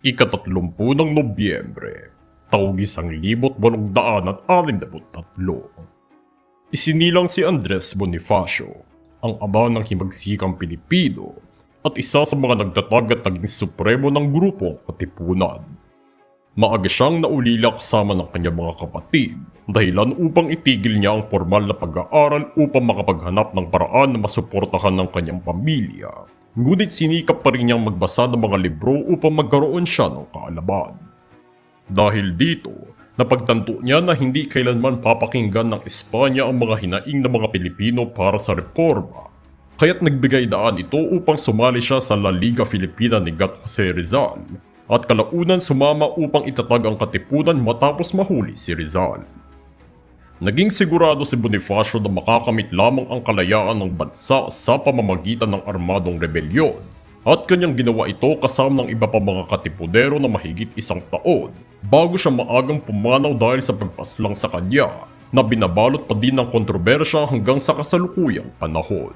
Ikatatlumpu ng Nobyembre, taong isang libot walong daan at alim na tatlo. Isinilang si Andres Bonifacio, ang ama ng himagsikang Pilipino at isa sa mga nagtatag at naging supremo ng grupong katipunan. Maaga siyang naulila kasama ng kanyang mga kapatid dahilan upang itigil niya ang formal na pag-aaral upang makapaghanap ng paraan na masuportahan ng kanyang pamilya. Ngunit sinikap pa rin niyang magbasa ng mga libro upang magkaroon siya ng kaalaman. Dahil dito, napagtanto niya na hindi kailanman papakinggan ng Espanya ang mga hinaing ng mga Pilipino para sa reforma. Kaya't nagbigay daan ito upang sumali siya sa La Liga Filipina ni Gat Jose Rizal at kalaunan sumama upang itatag ang katipunan matapos mahuli si Rizal. Naging sigurado si Bonifacio na makakamit lamang ang kalayaan ng bansa sa pamamagitan ng armadong rebelyon at kanyang ginawa ito kasama ng iba pa mga katipudero na mahigit isang taon bago siya maagang pumanaw dahil sa pagpaslang sa kanya na binabalot pa din ng kontrobersya hanggang sa kasalukuyang panahon.